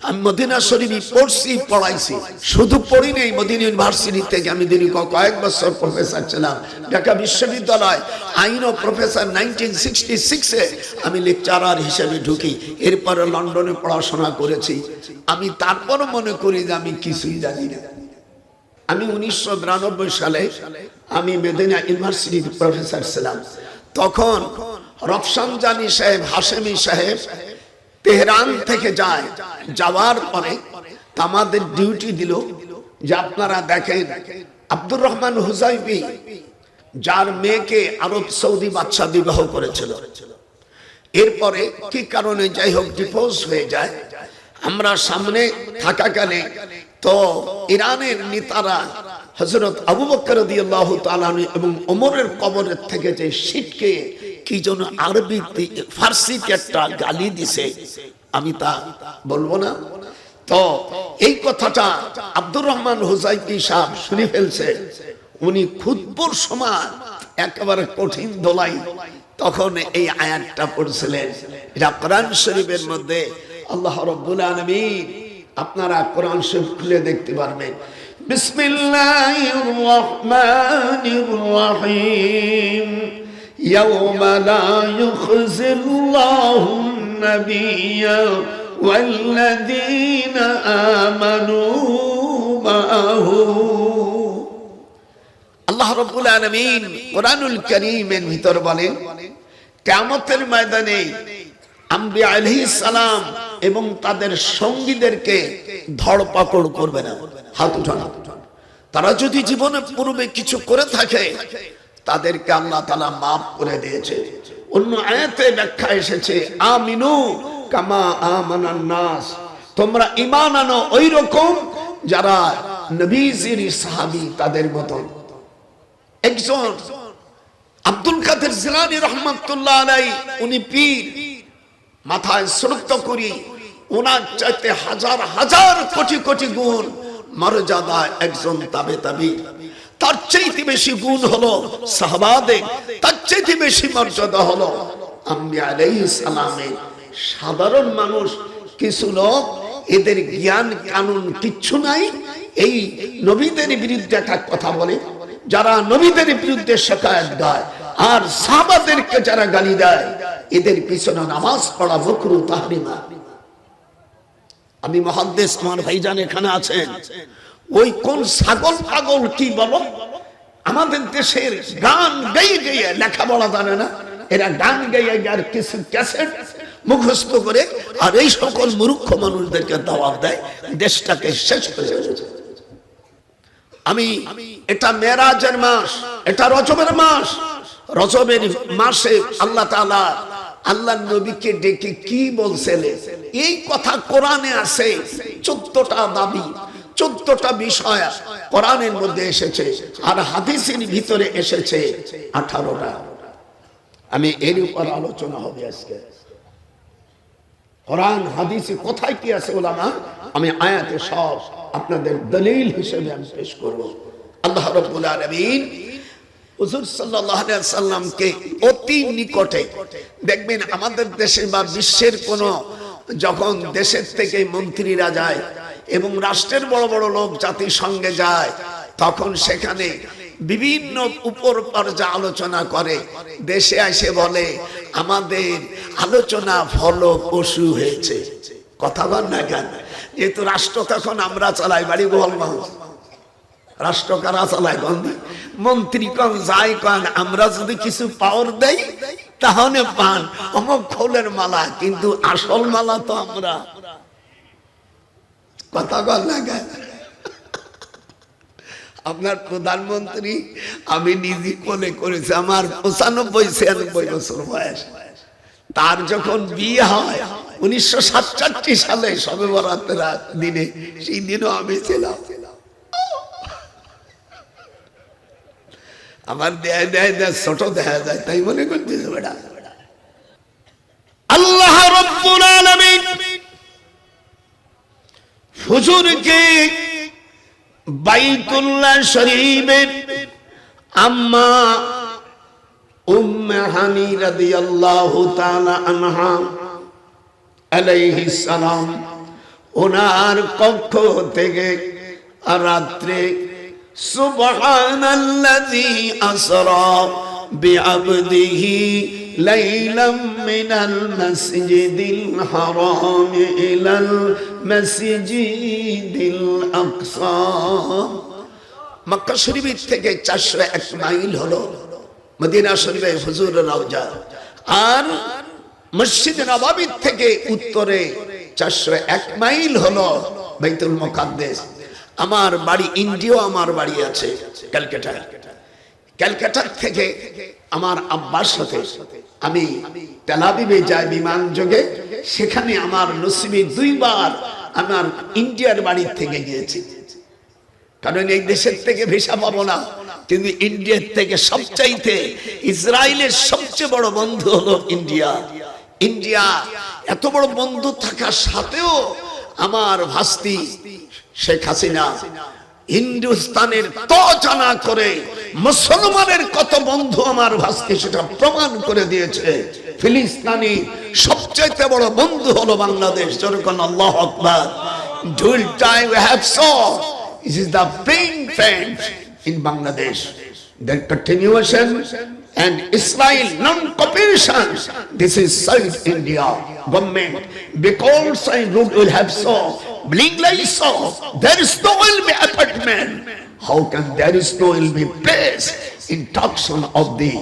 আমি মদিনা শরীফ পড়ছি, পড়াইছি। শুধু পড়ি নেই, মদিনা ইউনিভার্সিটি থেকে আমি দীর্ঘ কয়েক বছর প্রফেসর ছিলাম। ঢাকা বিশ্ববিদ্যালয় আইন ও প্রফেসর নাইনটিন সিক্সটি সিক্সে আমি লেকচারার হিসেবে ঢুকি। এরপরে লন্ডনে পড়াশোনা করেছি। আমি তারপরও মনে করি যে আমি কিছুই জানি না। আমি উনিশশো বিরানব্বই সালে আমি মেদিনা ইউনিভার্সিটির প্রফেসর ছিলাম। তখন রফসানজানি সাহেব, হাশেমি সাহেব তেহরান থেকে যায়, যাওয়ার পরে আমাদের ডিউটি দিল যে আপনারা দেখেন আব্দুর রহমান হুজাইবি যার মেয়েকে আরব সৌদি বাচ্চা বিবাহ করেছিল। এরপরে কি কারণে যাই হোক ডিপোজ হয়ে যায়, আমরা সামনে থাকাকালে তো ইরানের নেতারা হজরত আবু বকর তাআলা এবং ওমরের কবরের থেকে যে সিটকে কি যেন আরবি ফার্সিতে একটা গালি দিছে। আমি তা বলব না। তো এই কথাটা আব্দুর রহমান হুজাইফি সাহেব শুনে ফেলছে। উনি খুদপুর সময় একেবারে কঠিন দোলাই। তখন এই আয়াতটা পড়ছিলেন। এটা কোরআন শরীফের মধ্যে আল্লাহ রব্বুল আলামিন আপনারা কোরআন শরীফ খুলে দেখতে পারবেন। বিসমিল্লাহির রহমানির রহিম। يوم لا يخزي الله النبي والذين آمنوا معه আল্লাহ রব্বুল আলামিন কোরআনুল কারীমের ভিতর বলেন কিয়ামতের ময়দানে আম্বিয়া আলাইহিস সালাম এবং তাদের সঙ্গীদেরকে ধরপাকড় করবে না হাত উঠানো তারা যদি জীবনে পূর্বে কিছু করে থাকে তাদেরকে আল্লাহ তাআলা maaf করে দিয়েছে। অন্য আয়াতে ব্যাখ্যা এসেছে, আমিনু কামা আমানান নাস। তোমরা ঈমান আনো ওই রকম যারা নবীজির সাহাবী তাদের মতন একজন আব্দুল কাদের জিলানি রহমতুল্লাহ আলাই উনি পীর, মাথায় শ্রদ্ধ করি ওনার চাইতে হাজার হাজার কোটি কোটি গুণ মর্যাদা একজন তাবে তাবি তার চাইতে বেশি গুণ হলো সাহবাদে, তার চাইতে বেশি মর্যাদা হলো আমি আলাইহিস সালামের সাধারণ মানুষ, কিছু লোক, এদের জ্ঞান, কানুন কিচ্ছু নাই। এই নবীদের বিরুদ্ধে একটা কথা বলে, যারা নবীদের বিরুদ্ধে শেখায়ত দেয়, আর সাহাবাদেরকে যারা গালি দেয়, এদের পিছনে নামাজ পড়া বকরু তাহরিমা। আমি মহাদ্দেশ, আমার ভাইজান এখানে আছেন। ওই কোন ছাগল পাগল কি বলো? আমাদের দেশের গান গেয়ে গেয়ে লেখাপড়া জানে না। এরা গান গেয়ে আর কিছু ক্যাসেট মুখস্থ করে আর এই সকল মূর্খ মানুষদেরকে দাওয়াত দেয়, দেশটাকে শেষ করে আমি, এটা মেরাজের মাস, এটা রজবের মাস। রজবের মাসে আল্লাহ তাআলা আল্লাহ নবীকে ডেকে কি বলছেন? এই কথা কোরআনে আছে, চোদ্দটা দাবি। চোদ্দটা বিষয় কোরআনের মধ্যে এসেছে আর হাদিসের ভিতরে এসেছে আঠারোটা। আমি এর উপর আলোচনা হবে আজকে। কোরআন, হাদিসে কোথায় কি আছে ওলামা? আমি আয়াতে সব আপনাদের দলিল হিসেবে আমি পেশ করব। আল্লাহ রাব্বুল আলামিন হুজুর আলাইহি সাল্লামকে অতি নিকটে দেখবেন আমাদের দেশে বা বিশ্বের কোন যখন দেশের থেকে মন্ত্রীরা যায় এবং রাষ্ট্রের বড় বড় লোক জাতির সঙ্গে যায়, তখন সেখানে বিভিন্ন উপর পর্যা আলোচনা করে। দেশে এসে বলে, আমাদের আলোচনা ফলপ্রসূ হয়েছে। কথা বল না কেন? যেহেতু রাষ্ট্র তখন আমরা চালাই, বাড়ি বল রাষ্ট্র কারা চালায় গন্ধি মন্ত্রী কন, যাই কন, আমরা যদি কিছু পাওয়ার দেই, তাহলে পান। অমক খোলের মালা, কিন্তু আসল মালা তো আমরা। কথা বল না কেন আপনার প্রধানমন্ত্রী, আমি নিজে কোলে করেছি, আমার পঁচানব্বই, ছিয়ানব্বই বছর বয়স। তার যখন বিয়ে হয়, উনিশশো সাতষট্টি সালে সবে বরাতের দিনে, সেই দিনও আমি ছিলাম। আমার দেয় দেয় দেয়, ছোট দেখা যায় তাই মনে করতেছে বেটা। আল্লাহ রব্বুল আলামিন হুজুরকে বাইতুল্লাহ শরীফের আম্মা উম্মে হানি রাদিয়াল্লাহু তাআলা আনহা আলাইহিস সালাম, ওনার কক্ষ থেকে রাত্রে সুবহানাল্লাযী আসরা বিআবদিহি লাইলাম মিনাল মাসজিদিল হারাম ইলাল মাসজিদিল আকসা মক্কা শরীফের থেকে চারশো এক মাইল হলো মদিনা শরীফে হুজুর রাউজা আর মসজিদ নবাবির থেকে উত্তরে চারশো এক মাইল হলো বাইতুল মোকাদ্দেস। আমার বাড়ি ইন্ডিয়া, আমার বাড়ি আছে ক্যালকাটায় ক্যালকাটার থেকে আমার আব্বার সাথে আমি তেলাবিবে যাই বিমান যোগে, সেখানে আমার নসিবে দুইবার আমার ইন্ডিয়ার বাড়ির থেকে গিয়েছি। কারণ এই দেশের থেকে ভিসা পাবো না, কিন্তু ইন্ডিয়ার থেকে সবচাইতে ইসরায়েলের সবচেয়ে বড় বন্ধু হলো ইন্ডিয়া। ইন্ডিয়া এত বড় বন্ধু থাকার সাথেও আমার ভাস্তি শেখ হাসিনা হিন্দুস্তানের ত জানা করে মুসলমানের কত বন্ধু আমার ভাস্তি সেটা প্রমাণ করে দিয়েছে। ফিলিস্তানি সবচাইতে বড় বন্ধু হলো বাংলাদেশ। যেরকম আল্লাহ আকবার। ডুইল টাইম হ্যাভ স This is the paying friend in Bangladesh. The continuation and Israel non-cooperation. This is South India government. Because I road will have so, bling like so, there is no will be apartment. How can there is no will be place in toxin of the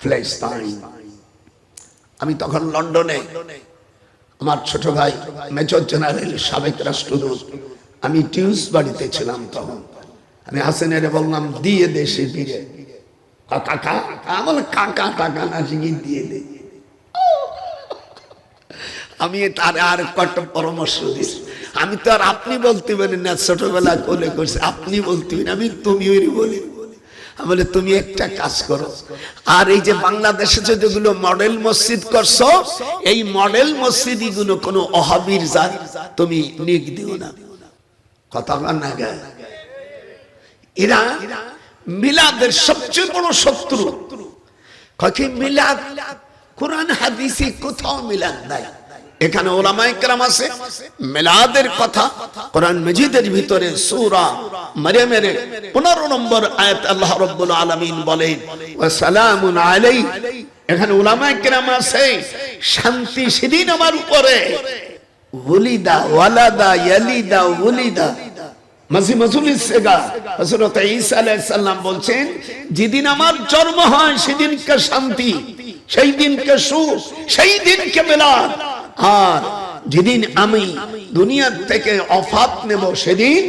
Palestine? আমি তখন লন্ডনে আমার ছোট ভাই major general সাবেক রাষ্ট্রদূত আমি Tues বাড়িতে ছিলাম তখন আমি হাসেনের বললাম দিয়ে দে সে দিয়ে কাকা আমার কাকা টাকা না শিখি দিয়ে দে। আমি তার আর কত পরামর্শ দিস। আমি তো আর আপনি বলতে পারি না, ছোটবেলা কোলে করছে আপনি বলতে পারি আমি তুমি বলি। বলে, তুমি একটা কাজ করো। আর এই যে বাংলাদেশে যেগুলো মডেল মসজিদ করছ, এই মডেল মসজিদগুলো কোনো অহাবির জাত তুমি নিক দিও না। কথা না গায়ে। এরা মিলাদের সবচেয়ে বড় শত্রু। কয়েক মিলাদ? কোরআন, হাদিসে কোথাও মিলাদ নাই। এখানে ওলামায়ে কেরাম আছে, মিলাদের কথা। কোরআন মজিদের ভিতরে সূরা মারইয়ামের 15 নম্বর আয়াত আল্লাহ রাব্বুল আলামিন বলেন, ওয়া সালামুন আলাই এখানে ওলামায়ে কেরাম আছে, শান্তি সেদিন আমার উপরে। ওলিদা ওয়ালাদা, ইয়ালিদা ওলিদা যেদিন আমার জন্ম হয়, সেদিনকে শান্তি সেই দিনকে সুখ সেই দিনকে আর যেদিন আমি দুনিয়া থেকে অফাত নেব, সেদিন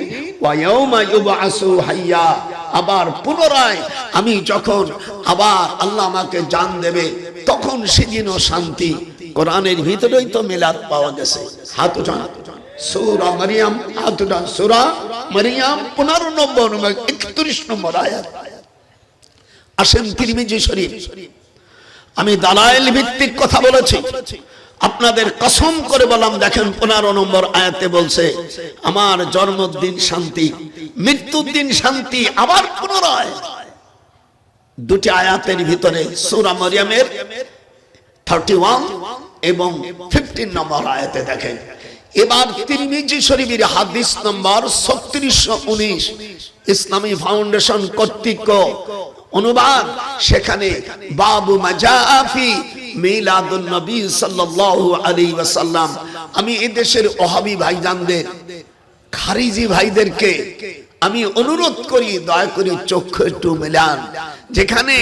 আবার পুনরায় আমি যখন আবার আল্লাহ আমাকে জান দেবে, তখন সেদিনও শান্তি। কোরআনের ভিতরেই তো মিলাদ পাওয়া গেছে। হাত উঠান। সূরা মারিয়াম উঠান সূরা মারিয়াম 15 নম্বর এবং 31 নম্বর আয়াত। আসেন তিরমিজি শরীফ। আমি দালাইল ভিত্তিক কথা বলেছি। আপনাদের কসম করে বললাম, দেখেন পনেরো নম্বর আয়াতে বলছে, আমার জন্মদিন শান্তি মৃত্যুর দিন শান্তি, আবার পুনরায়। দুটি আয়াতের ভিতরে সূরা মারিয়ামের থার্টি এবং ফিফটিন নম্বর আয়াতে দেখেন। এবার তিরমিজি শরীফের হাদিস নম্বর ছত্রিশশো উনিশ, ইসলামী ফাউন্ডেশন কর্তৃক অনুবাদ। সেখানে বাবু মাজাফি নবী সাল্লাল্লাহু আলাইহি ওয়াসাল্লাম। আমি এই দেশের ওহাবি ভাইজানদের, খারিজি ভাইদেরকে আমি অনুরোধ করি, দয়া করে চক্ষু একটু মেলান। যেখানে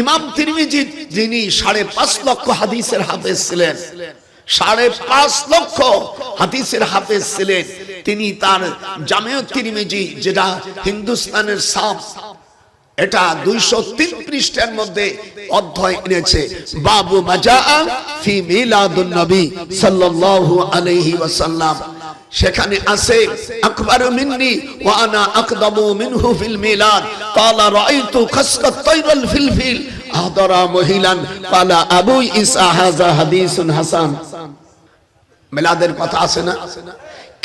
ইমাম তিরমিজি যিনি সাড়ে পাঁচ লক্ষ হাদিসের হাফেজ ছিলেন সাড়ে পাঁচ লক্ষ হাদিসের হাফেজ ছিলেন। তিনি তার জামেয় তিরমিজি, যেটা হিন্দুস্তানের সাপ, এটা দুইশো তিন পৃষ্ঠার মধ্যে অধ্যায় এনেছে। বাবু মাজা ফি মিলাদুন নবী সাল্লাল্লাহু আলাইহি ওয়াসাল্লাম। সেখানে আছে, আকবর মিন্নি ওয়া আনা আকদামু মিনহু ফিল মিলাদ। ক্বালা রাআইতু খাসকাত তাইরাল মহিলান ক্বালা আবু ইসা, হাযা হাদিসুন হাসান। মিলাদের কথা আছে না?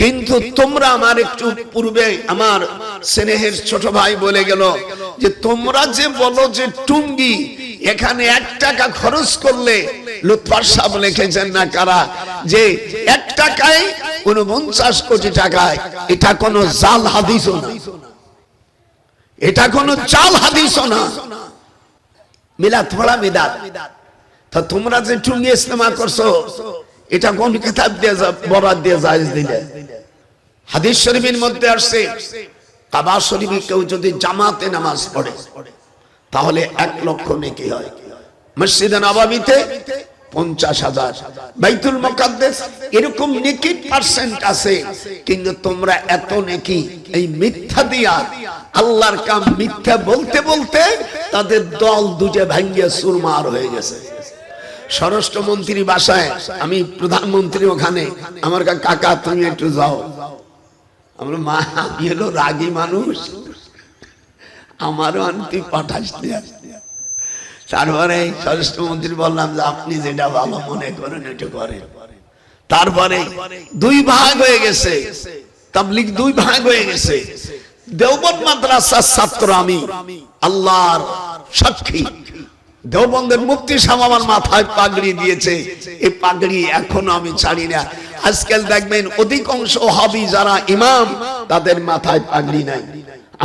কিন্তু তোমরা আমার একটু পূর্বে আমার স্নেহের ছোট ভাই বলে গেল যে তোমরা যে বলো যে টুঙ্গি, এখানে এক টাকা খরচ করলে লুৎফার সাহেব লিখেছেন না কারা? যে এক টাকায় উনপঞ্চাশ কোটি টাকায়, এটা কোনো জাল হাদিসও না। এটা কোনো জাল হাদিসও না। মিলাদ পড়া মিলাদ। তা তোমরা যে টুঙ্গি ইস্তেমা করছ এটা কোন কিতাব দিয়ে বরাদ দিয়ে জায়েজ দিলে? হাদিস শরীফের মধ্যে আসছে, কাবা শরীফে কেউ যদি জামাতে নামাজ পড়ে, তাহলে এক লক্ষ নেকি হয়। মসজিদে নবাবিতে পঞ্চাশ হাজার। বাইতুল মুকাদ্দেস এরকম নেকি পার্সেন্ট আছে, কিন্তু তোমরা এত নেকি এই মিথ্যা দিয়া, আল্লাহর কাম মিথ্যা বলতে বলতে তাদের দল দুটে ভাঙ্গিয়া সুরমার হয়ে গেছে। স্বরাষ্ট্রমন্ত্রী বাসায়, আমি প্রধানমন্ত্রী ওখানে। আমার কাকা তুমি একটু যাও। আমরা মা, আমি হলো রাগী মানুষ। আমারও আনতি পাঠাস। তারপরে স্বরাষ্ট্রমন্ত্রী বললাম যে, আপনি যেটা ভালো মনে করেন এটা করেন। তারপরে দুই ভাগ হয়ে গেছে। তাবলিগ দুই ভাগ হয়ে গেছে। দেওবন্দ মাদ্রাসার ছাত্র আমি, আল্লাহর সাক্ষী। দেওবন্দের মুক্তি সাহেব আমার মাথায় পাগড়ি দিয়েছে। এই পাগড়ি এখনও আমি ছাড়ি না। আজকাল দেখবেন অধিকাংশ হবি যারা ইমাম, তাদের মাথায় পাগড়ি নাই।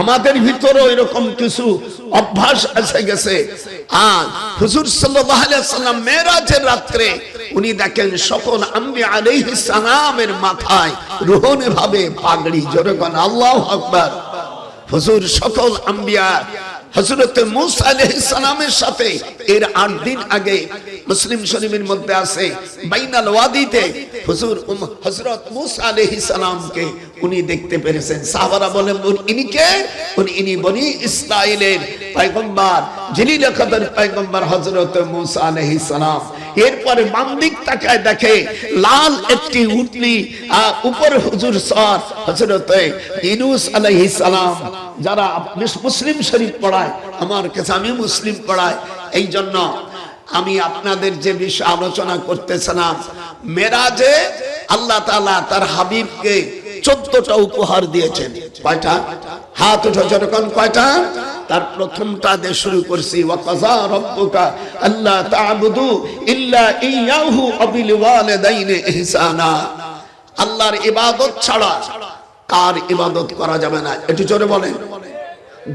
আমাদের ভিতরেও এরকম কিছু অভ্যাস এসে গেছে। আর হুজুর সাল্লাম মেরাজের রাত্রে উনি দেখেন সকল আম্বি আলাইহিস সালামের মাথায় রোহনে ভাবে পাগড়ি। জোরে আল্লাহু আকবার। হুজুর, সকল আম্বিয়া হযরত মুসা আলহ সালামের সাথে এর আট দিন আগে মুসলিম শরীফের মধ্যে আছে, বাইনাল ওয়াদিতে হুজুর হযরত মুসা আলাইহিস সালামকে উনি দেখতে পেরেছেন। সাহাবারা বলেন, "উনি- ইনি কে? উনি ইনি বনি ইসরাইলের পয়গম্বর জলিল কদর পয়গম্বর হযরত মুসা আলাইহিস সালাম। এরপরে বাম দিক তাকায় দেখে লাল একটি উটনি উপর হুজুর সর হযরত ইনুস আলাইহিস সালাম, যারা মুসলিম শরীফ পড়ায়, আমার কাছে আমি মুসলিম পড়ায় এই জন্য আমি আপনাদের যে বিষয় আলোচনা করতেছিলাম, মেরাজে আল্লাহ তাআলা তার হাবিবকে চোদ্দটা উপহার দিয়েছেন। কয়টা? হাত উঠো যখন কয়টা? তার প্রথমটা দিয়ে শুরু করছি ওয়াকাযা রাব্বুকা আল্লা তা'বুদু ইল্লা ইয়াহু ওয়াবিল ওয়ালিদাইনি ইহসানা। আল্লাহর ইবাদত ছাড়া কার ইবাদত করা যাবে না। একটু জোরে বলেন।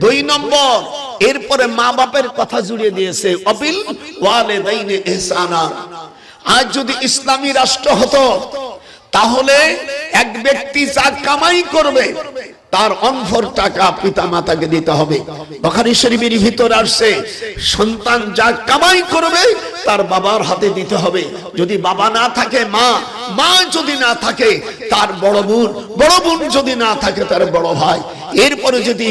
দুই নম্বর, এরপরে মা বাপের কথা জুড়ে দিয়েছে অবিল ওয়ালিদাইনি ইহসানা। আজ যদি ইসলামী রাষ্ট্র হতো, তাহলে এক ব্যক্তি যা কামাই করবে, তার অনফর টাকা পিতা মাতাকে দিতে হবে। বখারি শরীফের ভিতর আসছে, সন্তান যা কামাই করবে, তার বাবার হাতে দিতে হবে। যদি বাবা না থাকে, মা মা যদি না থাকে, তার বড় বোন বড় বোন যদি না থাকে, তার বড় ভাই। এরপরে যদি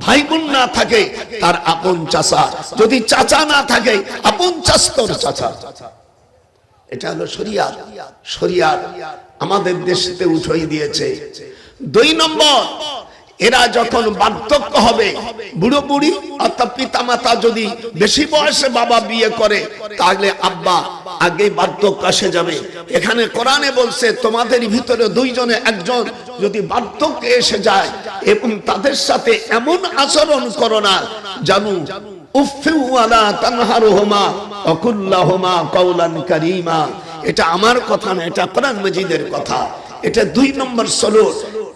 ভাই বোন না থাকে, তার আপন চাচা। যদি চাচা না থাকে, আপন চাস্তর চাচা। এটা হলো শরিয়াত। শরিয়াত আমাদের দেশেতে উঠাই দিয়েছে। দুই নম্বর এরা যখন বার্ধক্য হবে বুড়ো বুড়ি অর্থাৎ পিতা মাতা যদি বেশি বয়সে বাবা বিয়ে করে, তাহলে আব্বা আগে বার্ধক্য আসে যাবে। এখানে কোরআনে বলছে, তোমাদের ভিতরে দুইজনে একজন যদি বার্ধক্য এসে যায় এবং তাদের সাথে এমন আচরণ করো না জানু এটা আমার কথা না, এটা কোরআন মজিদের কথা। এটা দুই নম্বর সলুট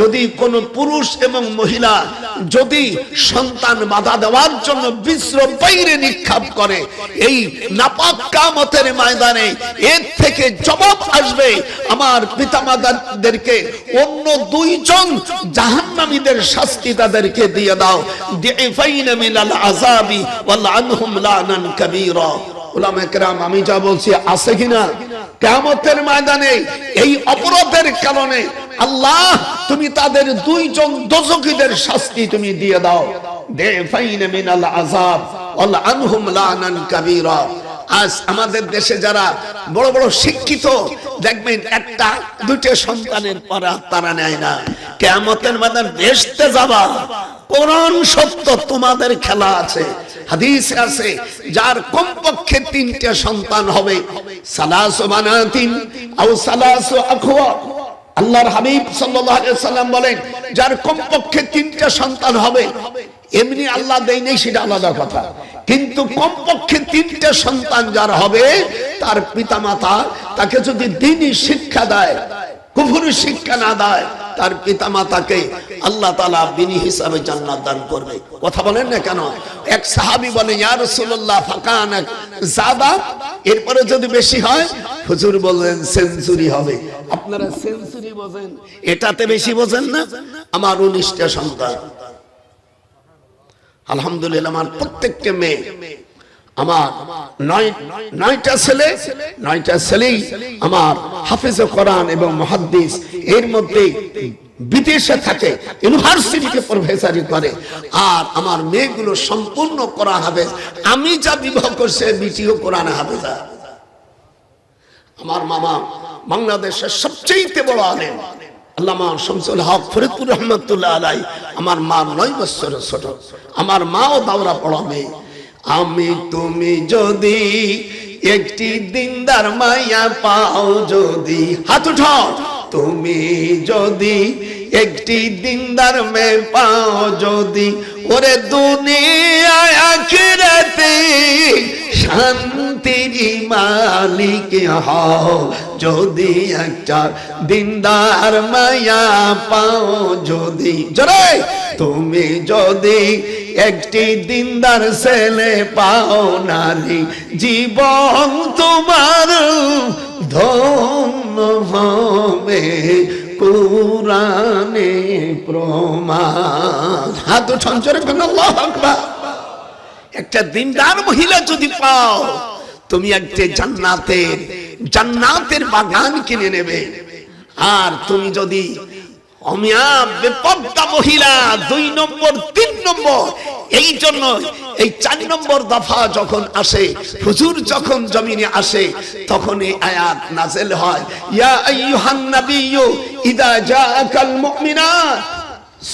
যদি কোন পুরুষ এবং মহিলা যদি সন্তান বাধা দেওয়ার জন্য বিশ্র বাইরে নিক্ষেপ করে, এই নাপাক কামতের ময়দানে এর থেকে জবাব আসবে আমার পিতামাতাদেরকে। অন্য দুইজন জাহান্নামীদের শাস্তি তাদেরকে দিয়ে দাও। দিফাইন মিনাল আযাবি ওয়াল আনহুম লানান কাবীরা। উলামা কেরাম, আমি যা বলছি আছে কিনা? কেমতের ময়দানে এই অপরাধের কারণে আল্লাহ তুমি তাদের দুইজন দোজকীদের শাস্তি তুমি দিয়ে দাও। আমাদের দেশে যারা বড় বড় শিক্ষিত, দেখবেন একটা সন্তানের পর তারা নেয় না। যাবা। কোরআন সত্য তোমাদের খেলা আছে। হাদিসে আছে, যার কমপক্ষে তিনটে সন্তান হবে। সালাসু বানাতিন আও সালাসু আখওয়া। আল্লাহর হাবিব সাল্লাল্লাহু আলাইহি সাল্লাম বলেন, যার কমপক্ষে তিনটা সন্তান হবে, এমনি আল্লাহ দেয় নেই, সেটা আলাদা কথা। কিন্তু কমপক্ষে তিনটা সন্তান যার হবে, তার পিতামাতা তাকে যদি দিনই শিক্ষা দেয়, কুফুরি শিক্ষা না দেয় তার পিতা মাতাকে আল্লাহ তালা বিনি হিসাবে জান্নাত দান করবে। কথা বলেন না কেন? এক সাহাবি বলে, ইয়া রাসূলুল্লাহ ফাকান জাদা এরপরে যদি বেশি হয়, হুজুর বললেন, সেঞ্চুরি হবে। আপনারা সেঞ্চুরি বোঝেন? এটাতে বেশি বোঝেন না? আমার উনিশটা সন্তান। আলহামদুলিল্লাহ, আমার প্রত্যেকটা মেয়ে আমার নয় নয়টা ছেলে, নয়টা ছেলেই আমার হাফিজ কোরআন এবং মহাদ্দিস, এর মধ্যে বিদেশে থাকে, ইউনিভার্সিটিতে প্রফেসরি করে। আর আমার মেয়েগুলো সম্পূর্ণ কোরআন হাফেজ, আমি যা বিবাহ করছে বিটিও কোরআন হাফেজা। আমার মামা বাংলাদেশের সবচেয়ে বড় আলেম, আল্লামা শামসুল হক ফরিদপুর রহমতুল্লাহ আলাই আমার মা নয় বছরের ছোট। আমার মাও দাওরা পড়াবে আমি তুমি যদি একটি দিনদার মাইয়া পাও যদি হাত উঠাও। তুমি যদি একটি দিনদার মে পাও যদি, ওরে দুনিয়ায় আখিরাতে শান্তির মালিক হও। যদি একটা দিনদার মায়া পাও যদি, জরে, তুমি যদি একটি দিনদার ছেলে পাও নারী, জীবন তোমার ধন্য হবে। কোরআনে প্রমাণ। হাত আল্লাহু আকবার। একটা দিনদার মহিলা যদি পাও, তুমি একটা জান্নাতের জান্নাতের বাগান কিনে নেবে। আর তুমি যদি অমিয়া বেপদ্দা মহিলা, দুই নম্বর, তিন নম্বর, এই জন্য এই চার নম্বর দফা যখন আসে, হুজুর যখন জমিনে আসে তখন এই আয়াত নাজেল হয়। ইয়া আইয়ুহান নাবিয়্যু ইদা জাআকাল মুমিনাত।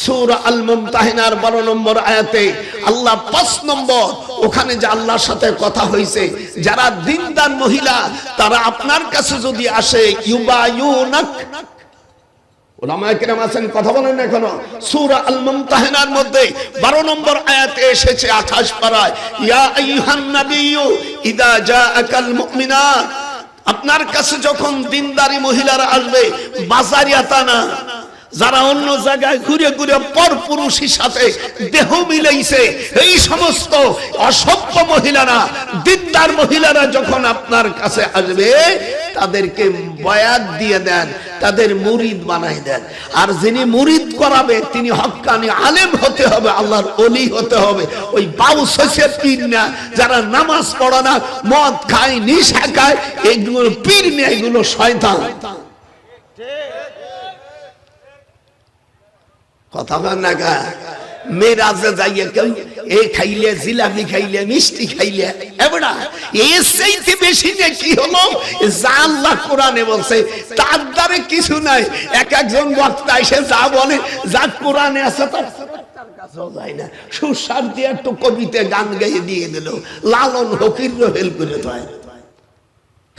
সূরা আল মুমতাহিনার 12 নম্বর আয়াতে আল্লাহ 5 নম্বর, ওখানে যে আল্লাহর সাথে কথা হয়েছে যারা দিনদার মহিলা, তারা আপনার কাছে যদি আসে, ইউবায়ুনাক। ওলামায়ে আছেন, কথা বলেন এখনও। সূরা আল মুমতাহিনার মধ্যে 12 নম্বর আয়াতে এসেছে 28 পারায়, ইয়া আইয়ুহান নাবিয়্যু, ইদা জাআকাল মুমিনাত। আপনার কাছে যখন দিনদারি মহিলারা আসবে বাজারিয়াতা না। যারা অন্য জায়গায় ঘুরে ঘুরে পর পুরুষের সাথে দেহ মিলাইছে, এই সমস্ত অসভ্য মহিলারা, দিনদার মহিলারা যখন আপনার কাছে আসবে, তাদেরকে বয়াত দিয়ে দেন, তাদের মুরিদ বানাই দেন। আর যিনি মুরিদ করাবে, তিনি হক্কানি আলেম হতে হবে, আল্লাহর অলি হতে হবে। ওই বাউ শস্যের পীর না, যারা নামাজ পড়ে না, মদ খায়, নিশা খায়, এগুলো পীর না, এগুলো শয়তান। কথা বল না গা। কেউ এ খাইলে, জিলাপি খাইলে, মিষ্টি খাইলে এবড়া এর চাইতে বেশি যে কি হলো? যা আল্লাহ কোরআনে বলছে, তার দ্বারে কিছু নাই। এক একজন বক্তা এসে যা বলে, যা কোরআনে আছে তার দিয়ে একটু কবিতে গান গাইয়ে দিয়ে দিল। লালন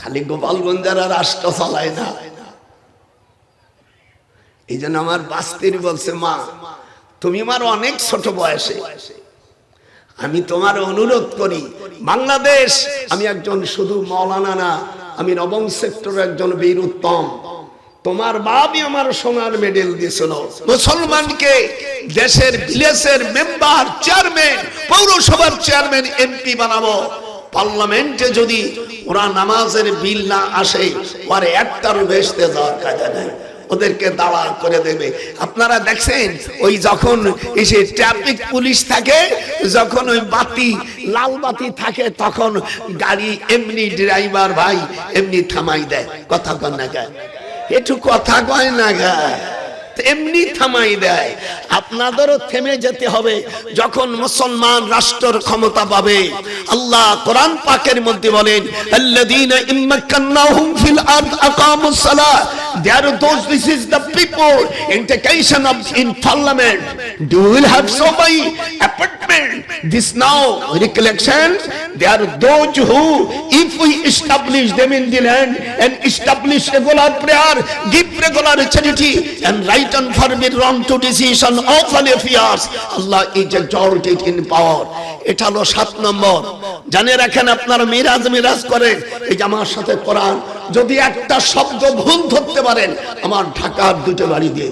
খালি গোপালগঞ্জের রাষ্ট্র চালায় না। এই জন্য আমার বাস্তির বলছে, মা, তুমি আমার অনেক ছোট বয়সে। আমি তোমার অনুরোধ করি, বাংলাদেশ, আমি একজন শুধু মৌলানা না, আমি নবম সেক্টর একজন বীর উত্তম। তোমার বাবই আমার সোনার মেডেল দিয়েছিল। মুসলমানকে দেশের ভিলেজের মেম্বার, চেয়ারম্যান, পৌরসভার চেয়ারম্যান, এমপি বানাবো। পার্লামেন্টে যদি ওরা নামাজের বিল না আসে, ওর একটারও বেসতে যাওয়ার কাজে নেই। ওদেরকে দাঁড়া করে দেবে। আপনারা দেখছেন, ওই যখন এসে ট্রাফিক পুলিশ থাকে, যখন ওই বাতি, লাল বাতি থাকে, তখন গাড়ি এমনি ড্রাইভার ভাই এমনি থামাই দেয়। কথা কন না গায় একটু কথা কয় না গায় এমনি থামাই দেয় আপনাদেরও থেমে যেতে হবে যখন মুসলমান রাষ্ট্রের ক্ষমতা পাবে আল্লাহ কোরআন পাকের মধ্যে বলেন আল্লাযীনা ইম্মাক্কান্নাহুম ফিল আরদ আকামুস সালাহ There are those, this is the people, indication of in parliament. Do you will have so many appointment? This now there are those who, if we establish them in the land and establish regular prayer, give regular charity and right and forbid wrong to decision of all affairs, Allah is exalted in power. এটা হলো সাত নম্বর জানে রাখেন আপনারা মিরাজ মিরাজ করে এই যে আমার সাথে কোরআন যদি একটা শব্দ ভুল ধরতে পারেন আমার ঢাকার দুটো বাড়ি দিয়ে